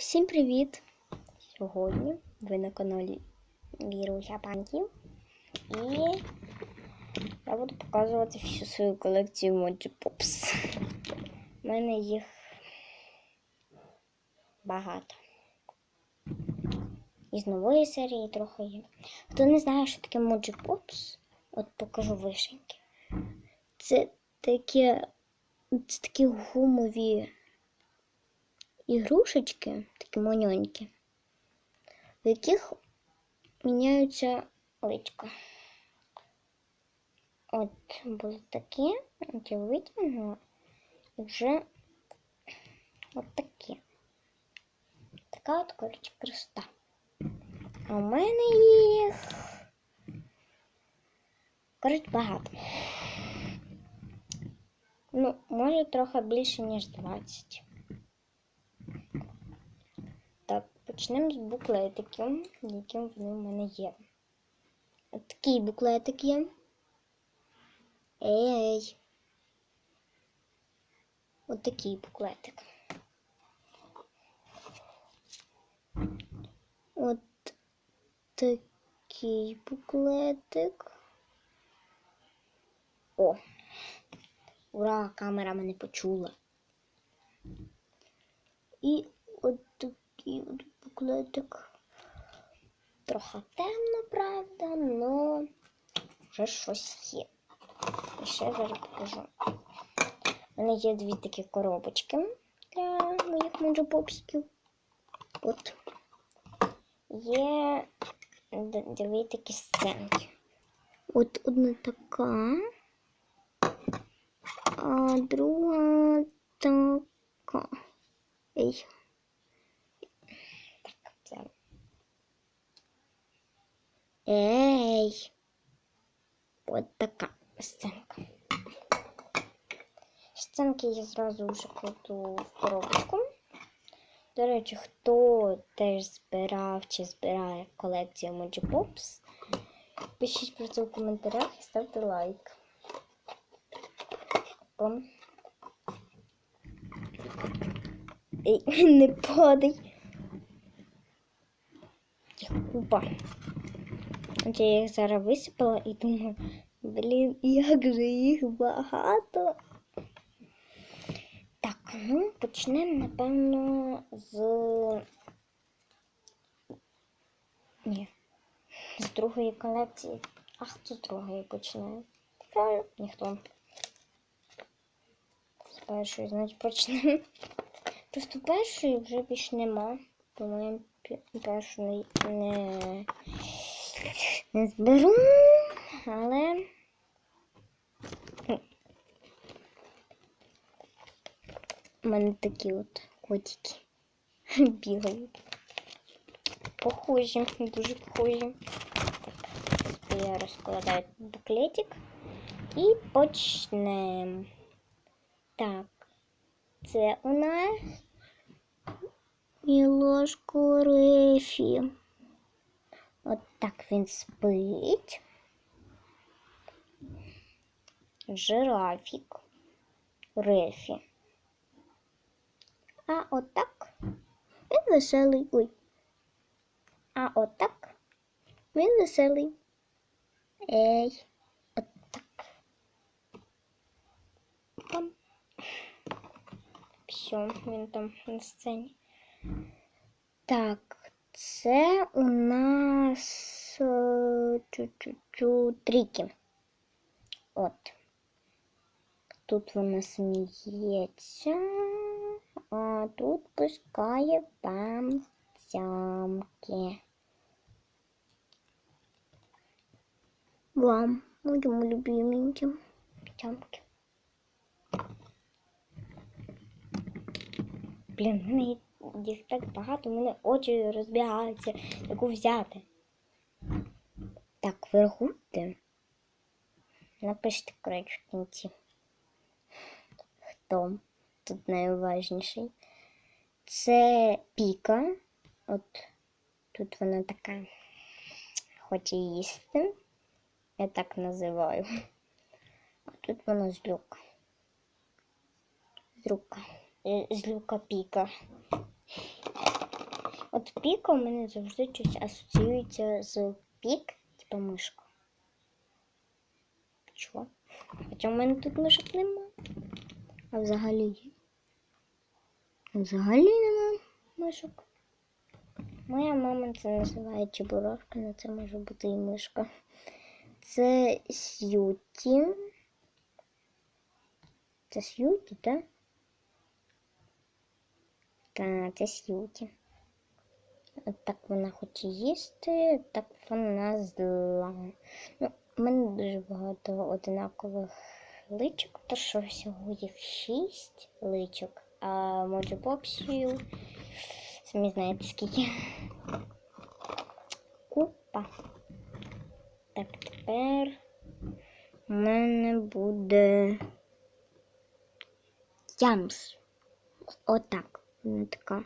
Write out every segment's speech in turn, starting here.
Всім привіт! Сьогодні ви на каналі Віруся Панків. І я буду показувати всю свою колекцію Moji Pops. У мене їх багато. Із нової серії трохи є. Хто не знає, що таке Moji Pops, от покажу вишеньки. Це такі, це такі гумові ігрушечки, такі маньонькі, в яких міняються личка. От були такі, от я витягнула, і вже от такі. Така от коротше красота. А у мене їх коротше багато. Ну, може трохи більше, ніж 20. Почнемо з буклетиків, яким вони в мене є. От такий буклетик є. Ей. От такий буклетик. От такий буклетик. О! Ура, камера мене почула. І от такий от буклетик. Трохи темно, правда, но вже щось є. І ще зараз покажу. У мене є дві такі коробочки для моїх моджопопсиків. От є дві такі сценки. От одна така, а друга така. Ей. Так, це. Ей. От така сценка. Сценки я зразу вже кладу в коробочку. До речі, хто теж збирав чи збирає колекцію Emoji Pops, пишіть про це в коментарях і ставте лайк. Опа. Ей, не падай. Купа. От я їх зараз висипала і думаю, блін, як же їх багато. Так, ну почнемо, напевно, з. Ні. З другої колекції. А хто з другої починає? Правильно, ніхто. З першої, значить, почнемо. Просто першої вже більш нема. Пі- першу не, не, зберу, але. У мене такі от котики бігають. Похожі, дуже похожі. Я розкладаю буклетик і почнемо. Так, це у нас Мілошко Рефі. От так він спить. Жирафік Рефі. А отак він веселий. Ой. А отак він веселий. Ей. Отак. Там. Все, він там на сцені. Так, це у нас е, чу-чу-чу тріки. От. Тут вона сміється, а тут пускає вам цямки. Вам, моєму любименьким цямки. Блін, в мене їх- так багато, в мене очі розбігаються, яку взяти. Так, ви. Напишіть, коротше, в кінці. Хто тут найуважніший? Це піка. От тут вона така хоче їсти. Я так називаю. А тут вона злюка. Злюка. Злюка піка. От піка у мене завжди щось асоціюється з пік, типу мишка. Чого? Хоча в мене тут мишок нема. А взагалі є. Взагалі нема мишок. Моя мама це називає чебурашка, але це може бути і мишка. Це Сьюті. Це Сьюті, так? Так, це Сьюті. Так вона хоче їсти, так вона зла. Ну, у мене дуже багато одинакових личок, то що всього їх шість личок, а може попсію. Самі знаєте скільки. Купа. Так, тепер у мене буде ямс. Отак. Вона така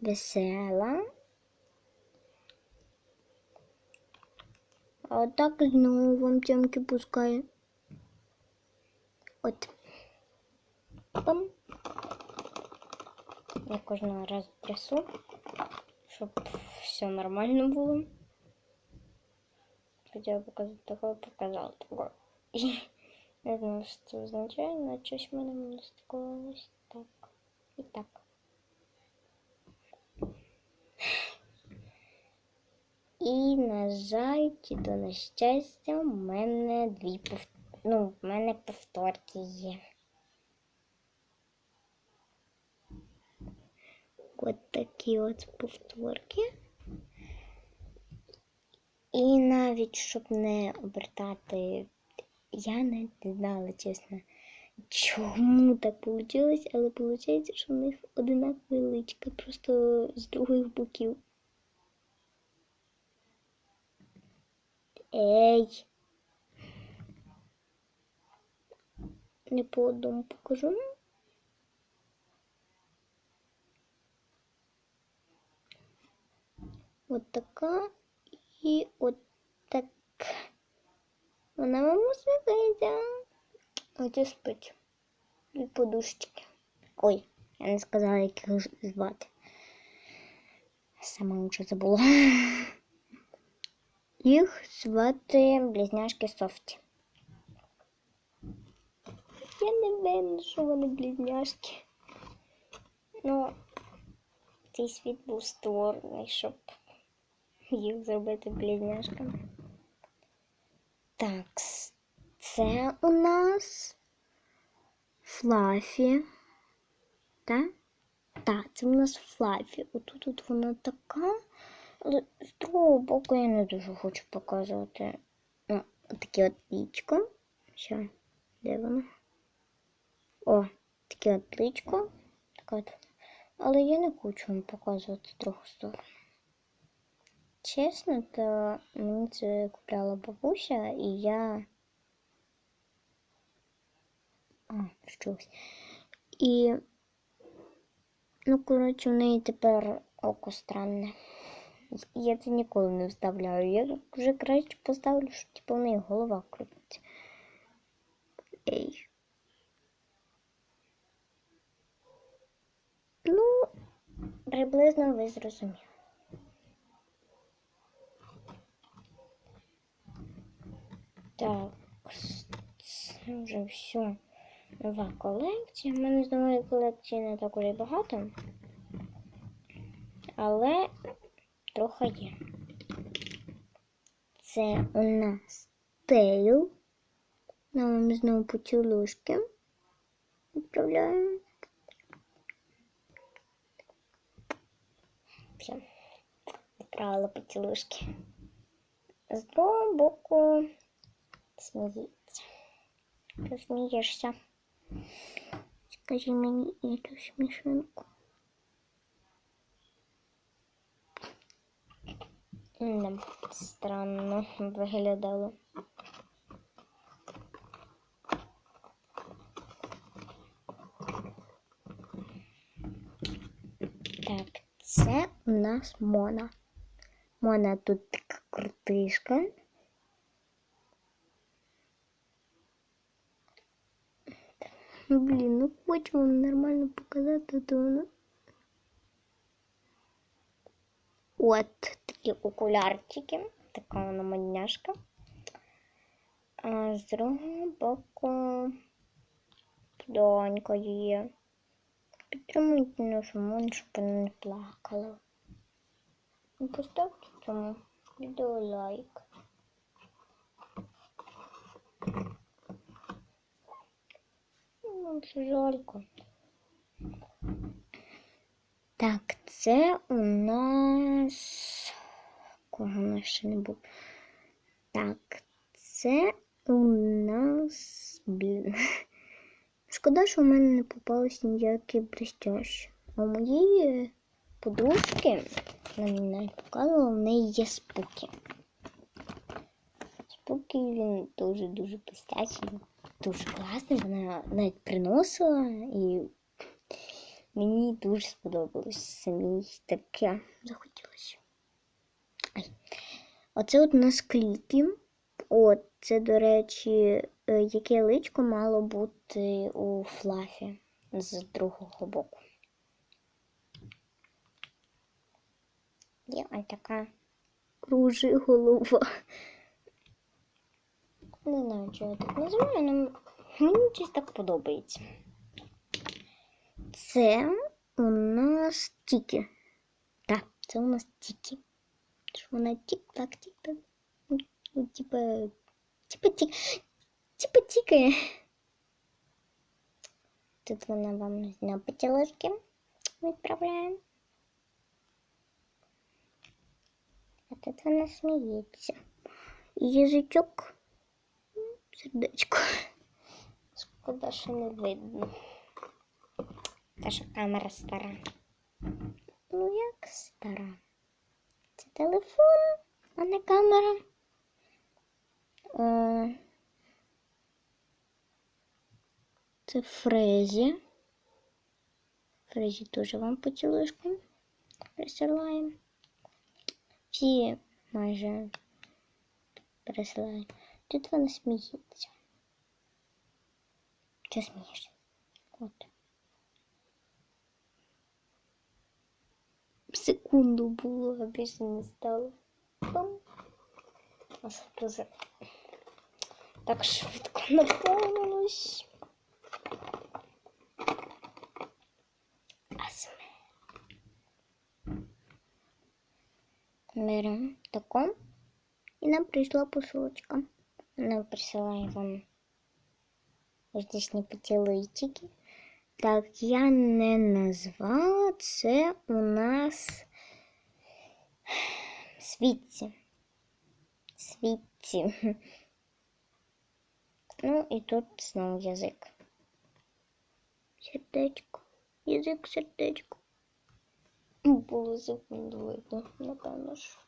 весела. А отак знову вам тямки пускає. От. Пам. Я кожного разу трясу, щоб все нормально було. Хотіла показати такое, показала такое. І не знаю, що це означає, але щось в мене не склалось так. І так. І, на жаль, чи то на щастя, в мене дві пов... ну, в мене повторки є. От такі от повторки. І навіть щоб не обертати, я не знала, чесно, чому так вийшло, але виходить, що в них одинакові личка, просто з других боків. Ей. Не по одному покажу. От така і от так. Вона вам усміхається. Оце спить. І подушечки. Ой, я не сказала, як їх звати. Сама вже забула. Їх звати близняшки Софті. Я не винна, що вони близняшки. Ну, цей світ був створений, щоб їх зробити близняшками. Так, це у нас Флафі. Так? Так, це у нас Флафі. Отут от вона така. З другого боку я не дуже хочу показувати. О, таке от лічко. Що? Де воно? О, таке от. Така от. Але я не хочу вам показувати другу сторону. Чесно, то мені це купляла бабуся, і я. А, щось. І. Ну, коротше, в неї тепер око странне. Я це ніколи не вставляю. Я вже краще поставлю, що типу в неї голова крутиться. Ей. Ну, приблизно ви зрозуміли. Так, це вже все. Нова колекція. У мене з нової колекції не так уже багато. Але трохи. Це у нас тейл. Нам знову поцілушки. Відправляємо. Все. Відправила поцілушки. З другого боку сміється. Ти смієшся. Скажи мені эту смішинку. Не, странно виглядало. Так, це у нас Мона. Мона тут така крутишка. Блін, ну хочу вам нормально показати, то воно. От такі окулярчики, така вона модняшка. А з другого боку донька є. Підтримуйте нашу маму, щоб вона не плакала. І поставте цьому відео лайк. Ну, це жалько. Так, це у нас. Кого у нас ще не було? Так, це у нас. Блін. Шкода, що в мене не попались ніякі блестящі. А у моєї подружки, вона мені навіть показувала, в неї є спуки. Спуки він дуже-дуже блестячий, дуже класний. Вона навіть приносила і мені дуже сподобалось самій таке. Оце от у нас кліпі. От, це, до речі, е, яке личко мало бути у флафі з другого боку. Є ось така кружи голова. Не знаю, чого я так називаю, але мені щось так подобається. Це у нас тіки. Так, це у нас тіки. Що вона тік-так, тік-так. Ну, типа, типа тік, типа тікає. Тут вона вам на потілочки відправляє. А тут вона сміється. І язичок, м, сердечко. Шкода, що не видно. Та що камера стара. Ну як стара? Це телефон, а не камера. Е, Це Фрезі. Фрезі теж вам поцілушку присилаємо. Всі майже присилають. Тут вона сміється. Чи смієшся? От. Секунду було, а більше не стало. Пам. А що дуже так швидко наповнилось. Асме. Беремо таку. І нам прийшла посилочка. Вона присилає вам здійсні поцілуйчики. Так, я не назвала. Це у нас світці. Світці. Ну і тут знову язик. Сердечко. Язик, сердечко. Було секунду видно, напевно ж.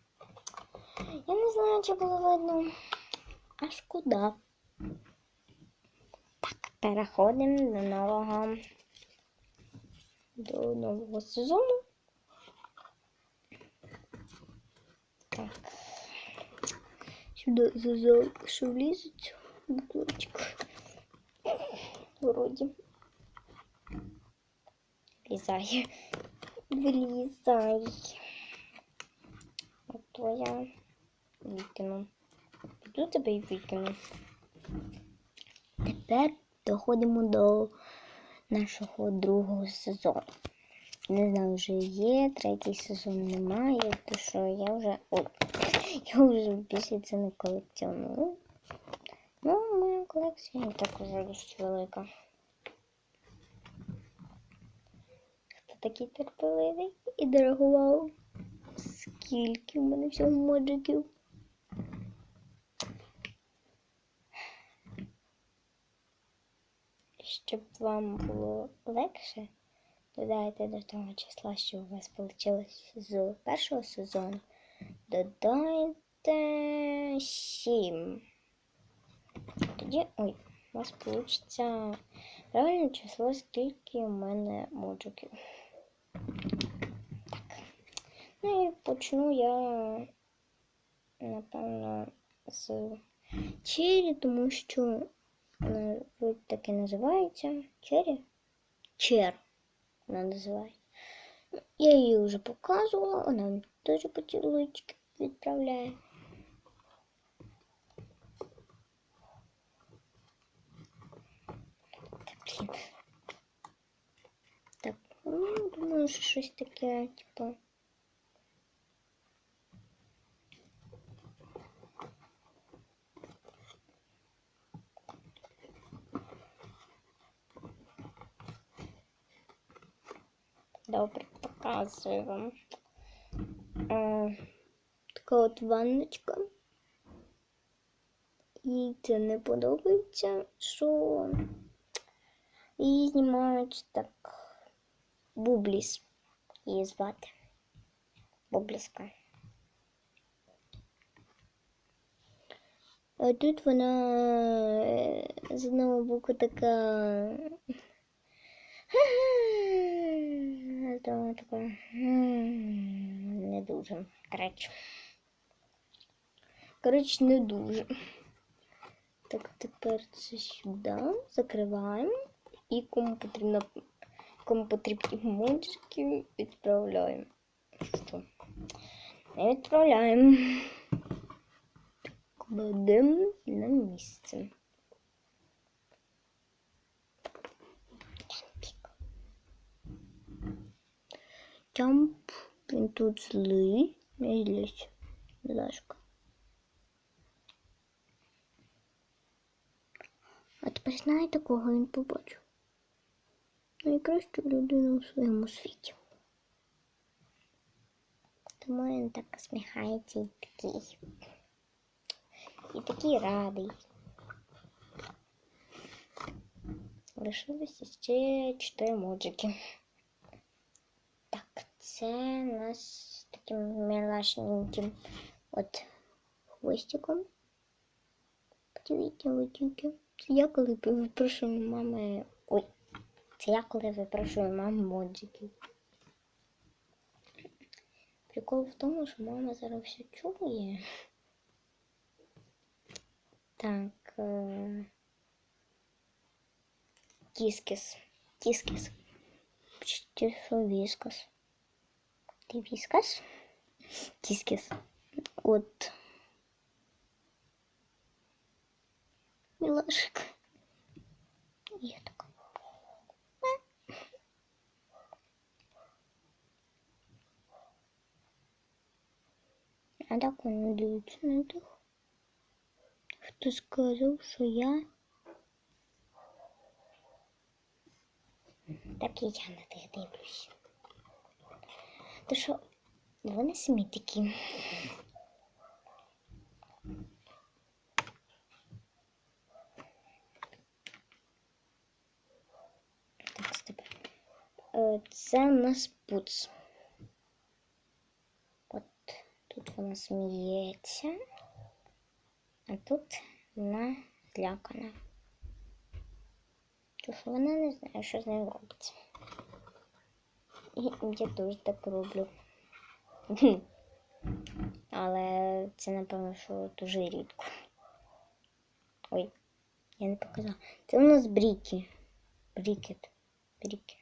Я не знаю, чи було видно. А шкода. Переходимо до нового до нового сезону. Так. Сюди що влізуть буквочка. Вроді. Влізай. Влізай. А то я викину. Піду тебе і викину. Тепер доходимо до нашого другого сезону. Не знаю, вже є, третій сезон немає, то що я вже. О, я вже більше це не колекціоную. Ну, моя колекція не так досить велика. Хто такий терпеливий і дорогував? Скільки в мене всього моджиків? Щоб вам було легше, додайте до того числа, що у вас вийшло з першого сезону. Додайте 7. Тоді, ой, у вас вийде правильне число, скільки у мене моджиків. Так. Ну і почну я, напевно, з чері, тому що е, вроді таки називається чері. Чер вона називається. Я її вже показувала, вона мені теж поцілуйчики відправляє. Та блін. Так, ну, думаю, що щось таке, типу. Добре, показую вам. Е, така от ванночка. Їй це не подобається, що її знімають так. Бубліс її звати. Бубліска. А тут вона е, з одного боку така. Та така м, не дуже. Коротше. Коротше, не дуже. Так, тепер це сюди закриваємо і кому потрібно, кому потрібні мультики, відправляємо. Що? Не відправляємо. Кладемо на місце. Тямп, він тут злий. Не злись, Лашка. А тепер знаєте, кого він побачив? Найкращу людину в своєму світі. Тому він так усміхається і такий. І такий радий. Лишилося ще чотири моджики. Це у нас таким милашненьким от хвостиком. Подивіться, ви. Це я коли випрошую мами. Ой, це я коли випрошую маму моджиків. Прикол в тому, що мама зараз все чує. Так. Е... Кіскіс. Кіскіс. Почти що віскас. Ти віскас? Кіскіс. От. Милашик. Я така. А так он дивиться на тих. Хто сказав, що я Так і я на тих дивлюсь. То що, вони самі такі. Так, стоп. Е, Це у нас пуц. От тут вона сміється, а тут вона. Тому що вона не знає, що з нею робиться. Я теж так роблю. Але це, напевно, що дуже рідко. Ой, я не показала. Це у нас бріки. Брікет. Бріки.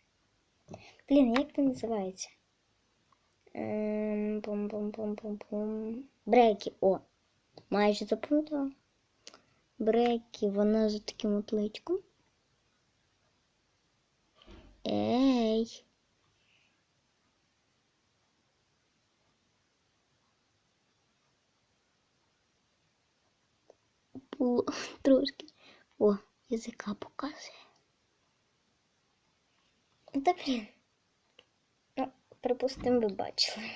Блін, як це називається? Ем, Пум-пум-пум-пум-пум. Бреки. О! Майже запам'ятала. Бреки, вона за таким от личком. Ей. Було трошки. О, язика показує. Та блін. Ну, припустимо, ви бачили.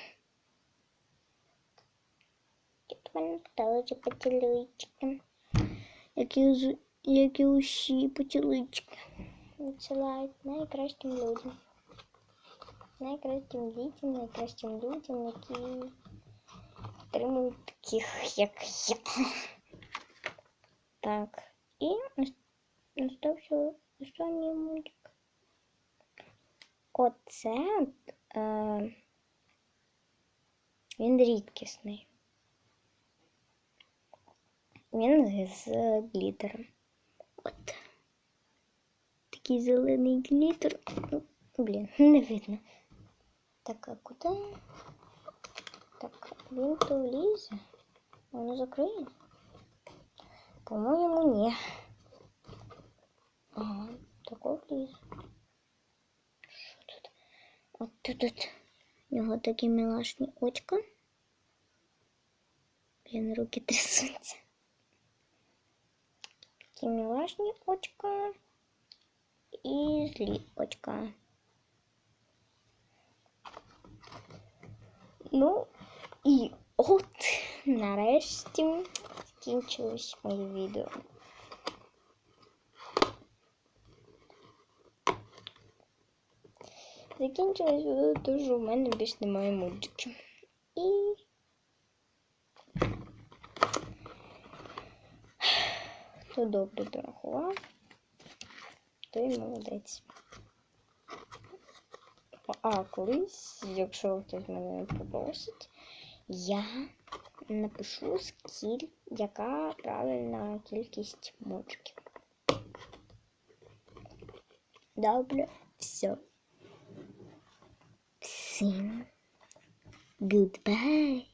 Тут мене сталося поцілуйчики. Які, усі поцілуйчики. Відсилають найкращим людям. Найкращим дітям, найкращим людям, які підтримують таких, як я. Так. І нас- настався останній мультик. Оце е, він рідкісний. Він з глітером. От. Такий зелений глітер. Ну, Блін, не видно. Так, а куди? Так, він то влізе. Воно закриє? По-моєму, ні. Ага, тако влізе. Що тут? От тут, тут. У нього такі милашні очка. Блін, руки трясуться. Такі милашні очка і злі очка. Ну, і от нарешті закінчилось моє відео. Закінчилось відео, тому у мене більше немає мультиків. І хто добре дорахував, той молодець. А колись, якщо хтось мене попросить, я напишу скіль, яка правильна кількість мочків. Добре, все. Всім goodbye.